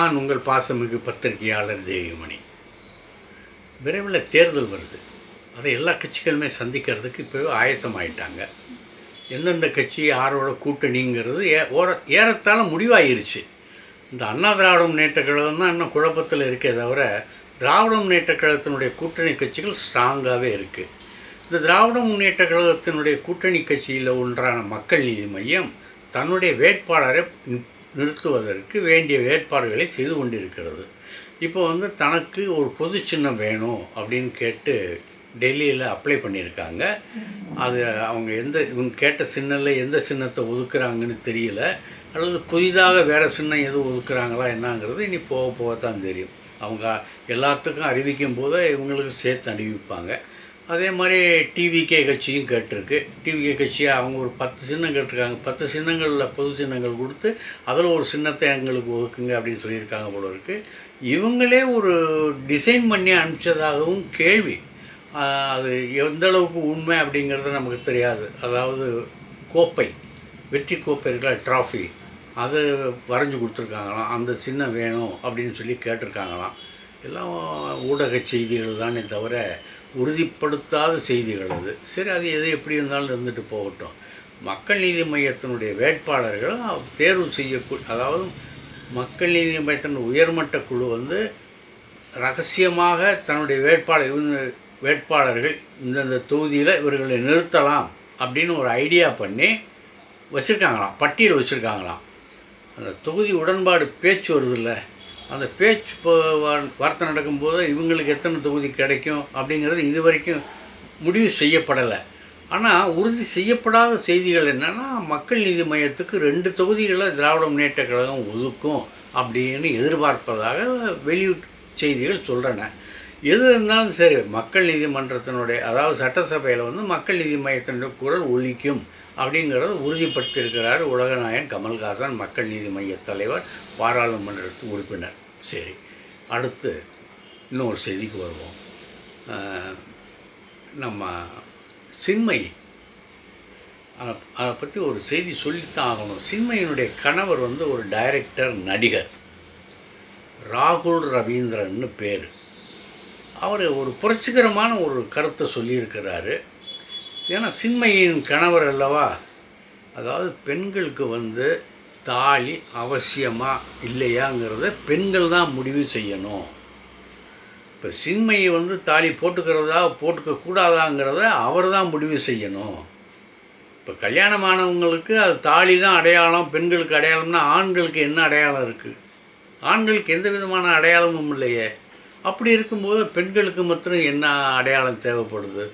நான் உங்கள் பாசமிகு பத்திரிகையாளர் தேவிமணி விரைவில் தேர்தல் வருது. அதை எல்லா கட்சிகளுமே சந்திக்கிறதுக்கு இப்போவே ஆயத்தமாயிட்டாங்க. எந்தெந்த கட்சி யாரோட கூட்டணிங்கிறது ஏ ஓர ஏறத்தாழ முடிவாயிருச்சு. இந்த அண்ணா திராவிட முன்னேற்ற கழகம் தான் இன்னும் குழப்பத்தில் இருக்கே தவிர திராவிட முன்னேற்ற கழகத்தினுடைய கூட்டணி கட்சிகள் ஸ்ட்ராங்காகவே இருக்குது இந்த திராவிட முன்னேற்ற கழகத்தினுடைய கூட்டணி கட்சியில் ஒன்றான மக்கள் நீதி மையம் தன்னுடைய வேட்பாளரை நிறுத்துவதற்கு வேண்டிய வேட்பாடுகளை செய்து கொண்டிருக்கிறது. இப்போ வந்து தனக்கு ஒரு பொது சின்னம் வேணும் அப்படின்னு கேட்டு டெல்லியில் அப்ளை பண்ணியிருக்காங்க. அது அவங்க எந்த இவங்க கேட்ட சின்னத்தில் எந்த சின்னத்தை ஒதுக்குறாங்கன்னு தெரியல. அல்லது புதிதாக வேறு சின்னம் எதுவும் ஒதுக்குறாங்களா என்னங்கிறது இனி போக போக தான் தெரியும். அவங்க எல்லாத்துக்கும் அறிவிக்கும் போது இவங்களுக்கு சேர்த்து அறிவிப்பாங்க அதே மாதிரி டிவிகே கட்சியும் கேட்டிருக்கு. டிவிகே கட்சியாக அவங்க ஒரு பத்து சின்னம் கேட்டிருக்காங்க. பத்து சின்னங்களில் பொது சின்னங்கள் கொடுத்து அதில் ஒரு சின்னத்தை எங்களுக்கு ஒதுக்குங்க அப்படின்னு சொல்லியிருக்காங்க போல இருக்கு. இவங்களே ஒரு டிசைன் பண்ணி அனுப்பிச்சதாகவும் கேள்வி. அது எந்த அளவுக்கு உண்மை அப்படிங்கிறது நமக்கு தெரியாது. அதாவது கோப்பை வெற்றி கோப்பை இருக்கல ட்ராஃபி அது வரைஞ்சி கொடுத்துருக்காங்களாம். அந்த சின்னம் வேணும் அப்படின்னு சொல்லி கேட்டிருக்காங்களாம். எல்லாம் ஊடக செய்திகள் தானே தவிர உறுதிப்படுத்தாத செய்திகள் அது. சரி அது எது எப்படி இருந்தாலும் இருந்துட்டு போகட்டும். மக்கள் நீதி மையத்தினுடைய வேட்பாளர்கள் தேர்வு செய்யக்கூ அதாவது மக்கள் நீதி மையத்தின் உயர்மட்ட குழு வந்து ரகசியமாக தன்னுடைய வேட்பாளர் இவங்க வேட்பாளர்கள் இந்தந்த தொகுதியில் இவர்களை நிறுத்தலாம் அப்படின்னு ஒரு ஐடியா பண்ணி வச்சுருக்காங்களாம். பட்டியல் வச்சுருக்காங்களாம். அந்த தொகுதி உடன்பாடு பேச்சு வருதில்ல. அந்த பேச்சு வார்த்தை நடக்கும்போது இவங்களுக்கு எத்தனை தொகுதி கிடைக்கும் அப்படிங்கிறது இது வரைக்கும் முடிவு செய்யப்படலை. ஆனால் உறுதி செய்யப்படாத செய்திகள் என்னென்னா மக்கள் நீதி மையத்துக்கு ரெண்டு தொகுதிகளை திராவிட முன்னேற்ற கழகம் ஒதுக்கும் அப்படின்னு எதிர்பார்ப்பதாக வெளியூட் செய்திகள் சொல்கிறன எது இருந்தாலும் சரி மக்கள் நீதிமன்றத்தினுடைய அதாவது சட்டசபையில் வந்து மக்கள் நீதி மையத்தினுடைய குரல் ஒழிக்கும் அப்படிங்கிறத உறுதிப்படுத்தியிருக்கிறார் உலகநாயகன் கமல்ஹாசன் மக்கள் நீதி மைய தலைவர் பாராளுமன்ற உறுப்பினர். சரி அடுத்து இன்னொரு செய்திக்கு வருவோம். நம்ம சின்மை அதை பற்றி ஒரு செய்தி சொல்லித்தான் ஆகணும். சிம்மையினுடைய கணவர் வந்து ஒரு டைரக்டர் நடிகர். ராகுல் ரவீந்திரன்னு பேர். அவர் ஒரு புரட்சிகரமான ஒரு கருத்தை சொல்லியிருக்கிறாரு. ஏன்னா சின்மையின் கணவர் அல்லவா? அதாவது பெண்களுக்கு வந்து தாலி அவசியமா இல்லையாங்கிறத பெண்கள் தான் முடிவு செய்யணும். இப்போ சின்மையை வந்து தாலி போட்டுக்கிறதா போட்டுக்க கூடாதாங்கிறத அவர் தான் முடிவு செய்யணும். இப்போ கல்யாணமானவங்களுக்கு அது தாலி தான் அடையாளம் பெண்களுக்கு அடையாளம்னா ஆண்களுக்கு என்ன அடையாளம் இருக்குது ஆண்களுக்கு எந்த விதமான அடையாளமும் இல்லையே. அப்படி இருக்கும்போது பெண்களுக்கு மாத்திரம் என்ன அடையாளம் தேவைப்படுது?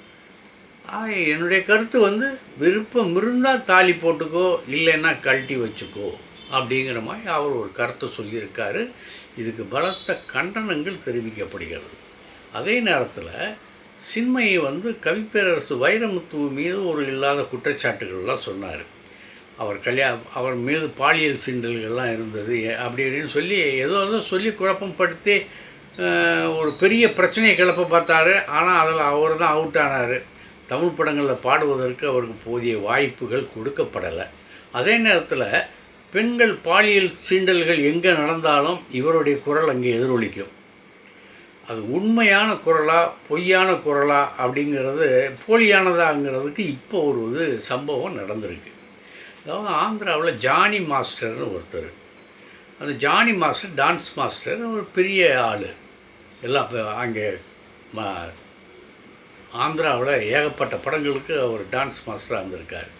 என்னுடைய கருத்து வந்து விருப்பம் இருந்தால் தாலி போட்டுக்கோ இல்லைன்னா கழட்டி வச்சுக்கோ அப்படிங்கிற மாதிரி அவர் ஒரு கருத்தை சொல்லியிருக்காரு. இதுக்கு பலத்த கண்டனங்கள் தெரிவிக்கப்படுகிறது. அதே நேரத்தில் சின்மையை வந்து கவிப்பேரரசு வைரமுத்து மீது ஒரு இல்லாத குற்றச்சாட்டுகள்லாம் சொன்னார். அவர் கல்யா அவர் மீது பாலியல் சீண்டல்கள்லாம் இருந்தது அப்படி இப்படின்னு சொல்லி ஏதோ ஏதோ சொல்லி குழப்பம் படுத்தி ஒரு பெரிய பிரச்சனையை கிளப்ப பார்த்தாரு. ஆனால் அதில் அவர் தான் அவுட் ஆனார். தமிழ் படங்களில் பாடுவதற்கு அவருக்கு போதிய வாய்ப்புகள் கொடுக்கப்படலை. அதே நேரத்தில் பெண்கள் பாலியல் சீண்டல்கள் எங்கே நடந்தாலும் இவருடைய குரல் அங்கே எதிரொலிக்கும். அது உண்மையான குரலா பொய்யான குரலா அப்படிங்கிறது போலியானதாங்கிறதுக்கு இப்போ ஒரு இது சம்பவம் நடந்திருக்கு. அதாவது ஆந்திராவில் ஜானி மாஸ்டர்னு ஒருத்தர். அந்த ஜானி மாஸ்டர் டான்ஸ் மாஸ்டர் ஒரு பெரிய ஆள். எல்லாம் இப்போ அங்கே மா ஆந்திராவில் ஏகப்பட்ட படங்களுக்கு அவர் டான்ஸ் மாஸ்டராக இருந்திருக்கார்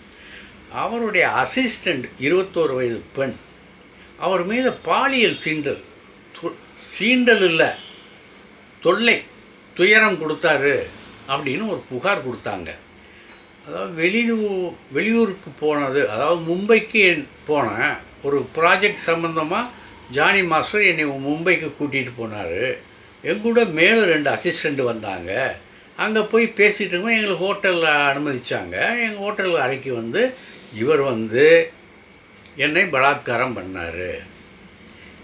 அவருடைய அசிஸ்டண்ட் இருபத்தோரு வயது பெண். அவர் மீது பாலியல் சீண்டல். சீண்டல் இல்லை. தொல்லை துயரம் கொடுத்தாரு அப்படின்னு ஒரு புகார் கொடுத்தாங்க. அதாவது வெளியூர் வெளியூருக்கு போனது அதாவது மும்பைக்கு போனேன் ஒரு ப்ராஜெக்ட் சம்மந்தமாக ஜானி மாஸ்டர் என்னை மும்பைக்கு கூட்டிகிட்டு போனார். எங்கூட மேலும் ரெண்டு அசிஸ்டண்ட் வந்தாங்க. அங்கே போய் பேசிகிட்டு இருக்கோம் எங்களை ஹோட்டலில் அனுமதித்தாங்க எங்கள் ஹோட்டலில் அறைக்கு வந்து இவர் வந்து என்னை பலாத்காரம் பண்ணார்.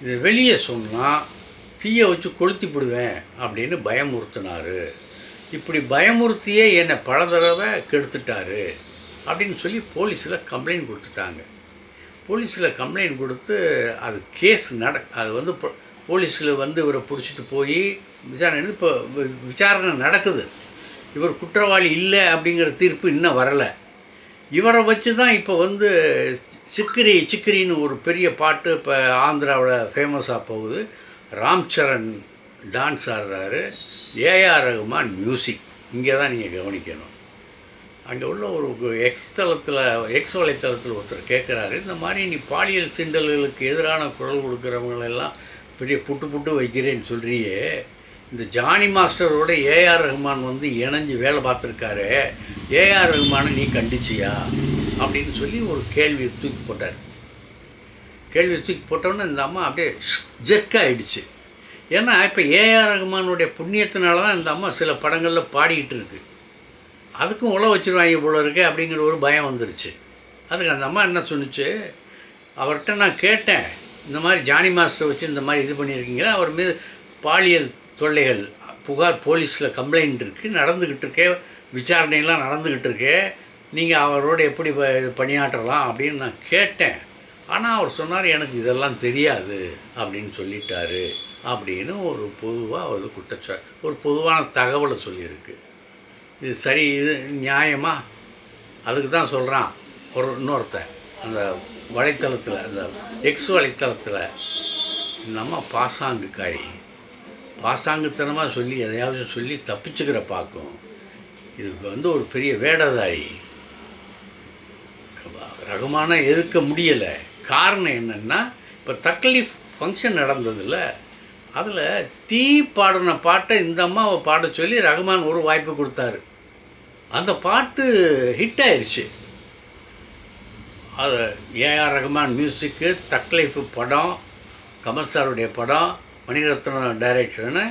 இது வெளியே சொன்னால் தீயை வச்சு கொளுத்தி விடுவேன் அப்படின்னு பயமுறுத்தினாரு. இப்படி பயமுறுத்தியே என்னை பல தடவை கெடுத்துட்டாரு அப்படின்னு சொல்லி போலீஸில் கம்ப்ளைண்ட் கொடுத்துட்டாங்க. போலீஸில் கம்ப்ளைண்ட் கொடுத்து அது கேஸ் நட அது வந்து போலீஸில் வந்து இவரை பிடிச்சிட்டு போய் விசாரணை இப்போ விசாரணை நடக்குது. இவர் குற்றவாளி இல்லை அப்படிங்கிற தீர்ப்பு இன்னும் வரலை. இவரை வச்சு தான் இப்போ வந்து சிக்கிரி சிக்கிரின்னு ஒரு பெரிய பாட்டு இப்போ ஆந்திராவில் ஃபேமஸாக போகுது. ராம் சரண் டான்ஸ் ஆடுறாரு ஏஆர் ரகுமான் மியூசிக் இங்கே தான் நீங்கள் கவனிக்கணும். அங்கே உள்ள ஒரு எக்ஸ் தளத்தில் எக்ஸ் வலைத்தளத்தில் ஒருத்தர் கேட்குறாரு இந்த மாதிரி நீ பாலியல் சிண்டல்களுக்கு எதிரான குரல் கொடுக்குறவங்களெல்லாம் பெரிய புட்டு புட்டு வைக்கிறேன்னு சொல்கிறியே இந்த ஜானி மாஸ்டரோட ஏஆர் ரஹ்மான் வந்து இணைஞ்சு வேலை பார்த்துருக்காரு. ஏஆர் ரஹ்மானை நீ கண்டிச்சியா? அப்படின்னு சொல்லி ஒரு கேள்வி தூக்கி போட்டார். கேள்வியை தூக்கி போட்டோன்னே இந்த அம்மா அப்படியே ஜெர்க் ஆகிடுச்சு ஏன்னா இப்போ ஏஆர் ரஹ்மானுடைய புண்ணியத்தினால தான் இந்த அம்மா சில படங்களில் பாடிக்கிட்டு இருக்கு. அதுக்கும் உழ வச்சிருவாங்க போல இருக்கு அப்படிங்கிற ஒரு பயம் வந்துருச்சு. அதுக்கு அந்த அம்மா என்ன சொன்னுச்சு? அவர்கிட்ட நான் கேட்டேன் இந்த மாதிரி ஜானி மாஸ்டர் வச்சு இந்த மாதிரி இது பண்ணியிருக்கீங்களா? அவர் மீது பாலியல் தொல்லைகள் புகார் போலீஸில் கம்ப்ளைண்ட் இருக்குது நடந்துக்கிட்டு இருக்கே விசாரணையெல்லாம் நடந்துக்கிட்டு இருக்கே நீங்கள் அவரோட எப்படி ப- இது பணியாற்றலாம் அப்படின்னு நான் கேட்டேன். ஆனால் அவர் சொன்னார் எனக்கு இதெல்லாம் தெரியாது அப்படின்னு சொல்லிட்டாரு அப்படின்னு ஒரு பொதுவாக ஒரு குற்றச்சா ஒரு பொதுவான தகவலை சொல்லியிருக்கு. இது சரி இது நியாயமா? அதுக்கு தான் சொல்கிறான் ஒரு இன்னொருத்தன் அந்த வலைத்தளத்தில் அந்த எக்ஸ் வலைத்தளத்தில் நம்ம பாசாங்குக்காரி. பாசாங்குத்தனமாக சொல்லி எதையாவது சொல்லி தப்பிச்சுக்கிற பார்க்கும் இதுக்கு வந்து ஒரு பெரிய வேடதாரி ரகமான எதிர்க்க முடியலை. காரணம் என்னென்னா இப்போ தக்லீஃப் ஃபங்க்ஷன் நடந்ததில்ல அதில் தீ பாடின பாட்டை இந்த அம்மாவை பாட சொல்லி ரகுமான் ஒரு வாய்ப்பு கொடுத்தாரு. அந்த பாட்டு ஹிட் ஆயிடுச்சு அது ஏஆர் ரகுமான் மியூசிக்கு தக்லைஃப் படம் கமல் சாருடைய படம் மணிரத்னம் டைரக்ஷன்னு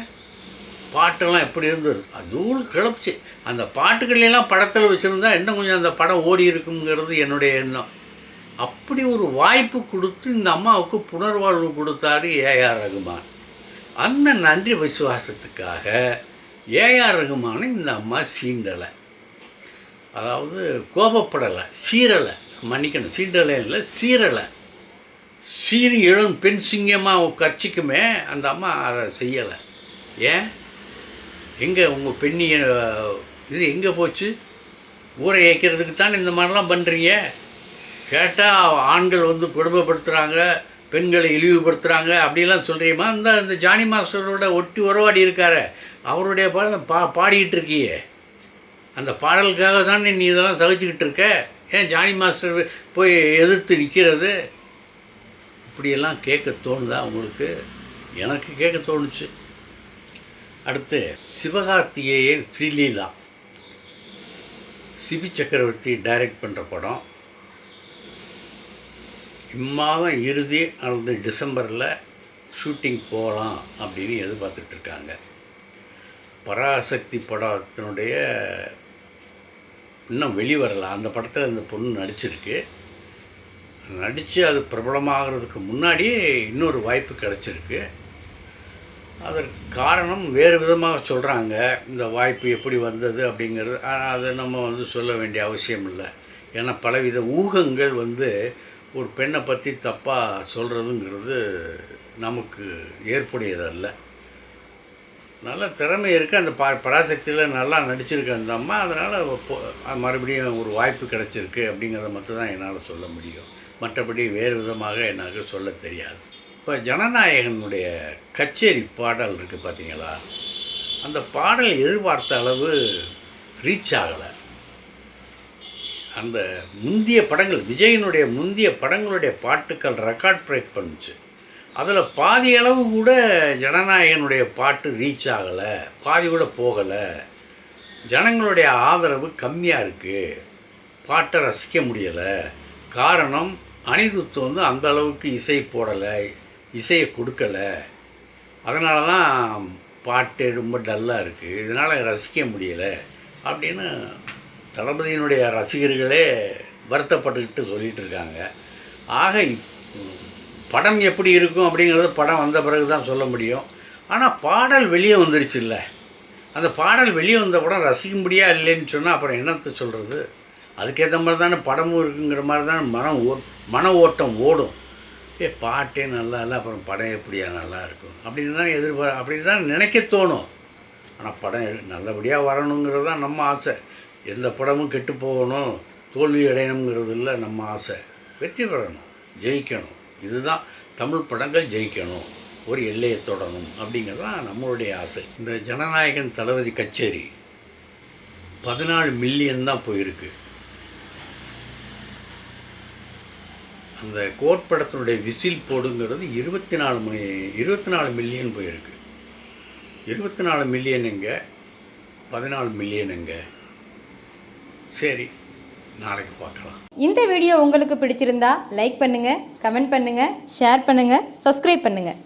பாட்டெல்லாம் எப்படி இருந்தது? அதுவும் கிளப்பிச்சு. அந்த பாட்டுகள்லாம் படத்தில் வச்சுருந்தா இன்னும் கொஞ்சம் அந்த படம் ஓடி இருக்குங்கிறது என்னுடைய எண்ணம். அப்படி ஒரு வாய்ப்பு கொடுத்து இந்த அம்மாவுக்கு புனர்வாழ்வு கொடுத்தாரு ஏஆர் ரகுமான். அந்த நன்றி விசுவாசத்துக்காக ஏஆர் ரகுமானை இந்த அம்மா சீண்டலை. அதாவது கோபப்படலை சீரலை மன்னிக்கணும் சீண்டலை இல்லை சீரலை சீறி எழும் பெண் சிங்கமாக கட்சிக்குமே அந்த அம்மா அதை செய்யலை. ஏன்? எங்கே உங்கள் பெண்ணிய இது எங்கே போச்சு? ஊரை இயக்கிறதுக்கு தானே இந்த மாதிரிலாம் பண்ணுறீங்க கேட்டால் ஆண்கள் வந்து கொடுமைப்படுத்துகிறாங்க பெண்களை இழிவுபடுத்துகிறாங்க அப்படிலாம் சொல்கிறீமா இந்த இந்த ஜானி மாஸ்டரோட ஒட்டி உறவாடி இருக்கார் அவருடைய பாடல் பா பாடிக்கிட்டு இருக்கியே. அந்த பாடலுக்காக தானே நீ இதெல்லாம் சகிச்சுக்கிட்டு இருக்க? ஏன் ஜானி மாஸ்டர் போய் எதிர்த்து நிற்கிறது இப்படியெல்லாம் கேட்க தோணுதா உங்களுக்கு? எனக்கு கேட்க தோணுச்சு. அடுத்து சிவகார்த்திகேயன் ஸ்ரீலீலா. சிபி சக்கரவர்த்தி டைரக்ட் பண்ணுற படம். இம்மாதம் இறுதி அல்லது டிசம்பரில் ஷூட்டிங் போகலாம் அப்படின்னு எதிர்பார்த்துட்டு இருக்காங்க. பராசக்தி படத்தினுடைய இன்னும் வெளிவரல. அந்த படத்தில் இந்த பொண்ணு நடிச்சிருக்கு. நடித்து அது பிரபலமாகிறதுக்கு முன்னாடி இன்னொரு வாய்ப்பு கிடச்சிருக்கு. அதற்கு காரணம் வேறு விதமாக சொல்கிறாங்க இந்த வாய்ப்பு எப்படி வந்தது அப்படிங்கிறது. ஆனால் அதை நம்ம வந்து சொல்ல வேண்டிய அவசியம் இல்லை. ஏன்னா பலவித ஊகங்கள் வந்து ஒரு பெண்ணை பற்றி தப்பாக சொல்கிறதுங்கிறது நமக்கு ஏற்புடையதல்ல. நல்ல திறமை இருக்குது அந்த பா பராசக்தியில் நல்லா நடிச்சிருக்கு அந்த அம்மா. அதனால் மறுபடியும் ஒரு வாய்ப்பு கிடச்சிருக்கு அப்படிங்கிறத மட்டும் தான் என்னால் சொல்ல முடியும். மற்றபடி வேறு விதமாக எனக்கு சொல்ல தெரியாது. இப்போ ஜனநாயகனுடைய கச்சேரி பாடல் இருக்குது பார்த்தீங்களா அந்த பாடல் எதிர்பார்த்த அளவு ரீச் ஆகலை. அந்த முந்திய படங்கள் விஜயனுடைய முந்திய படங்களுடைய பாட்டுக்கள் ரெக்கார்ட் பிரேக் பண்ணுச்சு. அதில் பாதி அளவு கூட ஜனநாயகனுடைய பாட்டு ரீச் ஆகலை பாதி கூட போகலை. ஜனங்களுடைய ஆதரவு கம்மியாக இருக்குது பாட்டை ரசிக்க முடியலை. காரணம் அனிருத் வந்து அந்த அளவுக்கு இசை போடலை இசையை கொடுக்கலை. அதனால தான் பாட்டு ரொம்ப டல்லாக இருக்குது இதனால் ரசிக்க முடியலை அப்படின்னு தளபதியினுடைய ரசிகர்களே வருத்தப்பட்டுக்கிட்டு சொல்லிகிட்டு இருக்காங்க. ஆக இப்- படம் எப்படி இருக்கும் அப்படிங்கிறது படம் வந்த பிறகு தான் சொல்ல முடியும். ஆனால் பாடல் வெளியே வந்துருச்சுல்ல அந்த பாடல் வெளியே வந்த படம் ரசிக்கும்படியா இல்லைன்னு சொன்னால் அப்புறம் என்னத்தை சொல்கிறது அதுக்கேற்ற மாதிரி தானே படமும் இருக்குங்கிற மாதிரி தானே மனம் ஓ மன ஓட்டம் ஓடும். ஏ பாட்டே நல்லா இல்லை அப்புறம் படம் எப்படியா நல்லா இருக்கும்? அப்படின்னு தான் எதிர்பார் அப்படின்னு தான் நினைக்க தோணும். ஆனால் படம் நல்லபடியாக வரணுங்கிறது தான் நம்ம ஆசை. எந்த படமும் கெட்டு போகணும் தோல்வி அடையணுங்கிறது இல்லை நம்ம ஆசை. வெற்றி பெறணும் ஜெயிக்கணும். இதுதான் தமிழ் படங்கள் ஜெயிக்கணும். ஒரு எல்லையை தொடணும் அப்படிங்கிறது தான் நம்மளுடைய ஆசை. இந்த ஜனநாயகன் தளபதி கச்சேரி பதினாலு மில்லியன் தான் போயிருக்கு. அந்த கோட் படத்தினுடைய விசில் போடுங்கிறது இருபத்தி நாலு மணி இருபத்தி நாலு மில்லியன் போயிருக்கு. இருபத்தி நாலு மில்லியன் எங்கே? பதினாலு மில்லியன் எங்கே? சரி நாளைக்கு பார்க்கலாம். இந்த வீடியோ உங்களுக்கு பிடிச்சிருந்தா லைக் பண்ணுங்கள் கமெண்ட் பண்ணுங்கள் ஷேர் பண்ணுங்கள் சப்ஸ்கிரைப் பண்ணுங்கள்